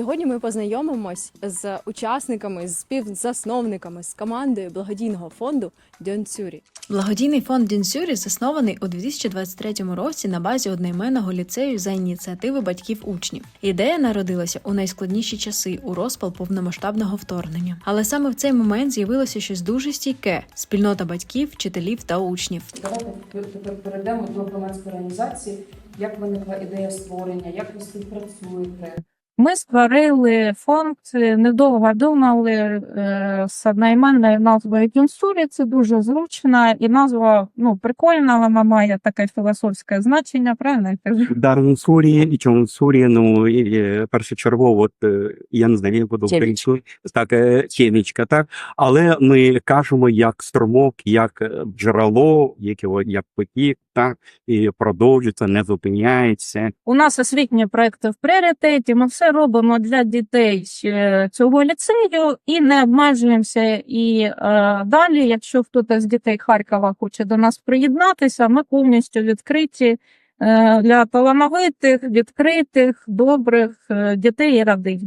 Сьогодні ми познайомимось з учасниками, з співзасновниками з командою благодійного фонду Дьонцюрі. Благодійний фонд Дінсюрі заснований у 2023 році на базі одноіменного ліцею за ініціативи батьків учнів. Ідея народилася у найскладніші часи у розпал повномасштабного вторгнення. Але саме в цей момент з'явилося щось дуже стійке: спільнота батьків, вчителів та учнів. Давайте тепер перейдемо до громадської організації. Як виникла ідея створення, як ви співпрацюєте? Ми створили фонд, е, недовго думали е, з одноіменною назвою Кінсурі. Це дуже зручно, і назва ну, прикольна, вона має таке філософське значення, правильно я кажу? І Чонсурі, ну і, е, першочергово, от, е, я не знаю, як буду українською, так, е, так. Але ми кажемо як струмок, як джерело, як, його- як потік, так, і продовжується, не зупиняється. У нас освітні проекти в пріоритеті. Ми все робимо для дітей е, цього ліцею і не обмежуємося. І е, далі, якщо хтось з дітей Харкова хоче до нас приєднатися, ми повністю відкриті е, для талановитих, відкритих, добрих е, дітей і родин.